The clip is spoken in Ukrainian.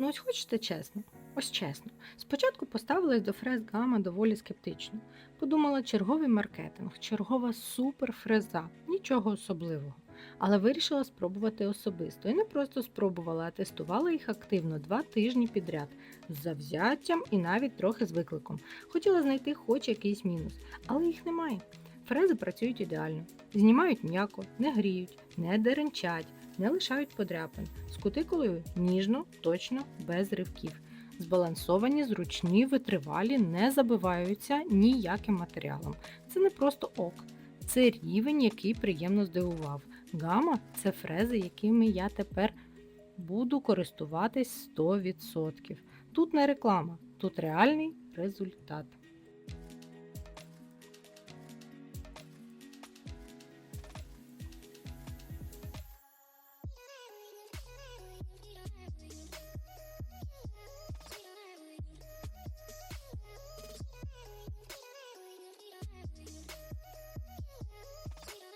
Ну ось хочете чесно? Ось чесно. Спочатку поставилась до фрез гама доволі скептично. Подумала, черговий маркетинг, чергова суперфреза, нічого особливого. Але вирішила спробувати особисто. І не просто спробувала, а тестувала їх активно два тижні підряд з завзяттям і навіть трохи з викликом. Хотіла знайти хоч якийсь мінус, але їх немає. Фрези працюють ідеально, знімають м'яко, не гріють, не деренчать, не лишають подряпин. З кутикулою ніжно, точно, без ривків. Збалансовані, зручні, витривалі, не забиваються ніяким матеріалом. Це не просто ок, це рівень, який приємно здивував. Гама це фрези, якими я тепер буду користуватись 100%. Тут не реклама, тут реальний результат. Yeah.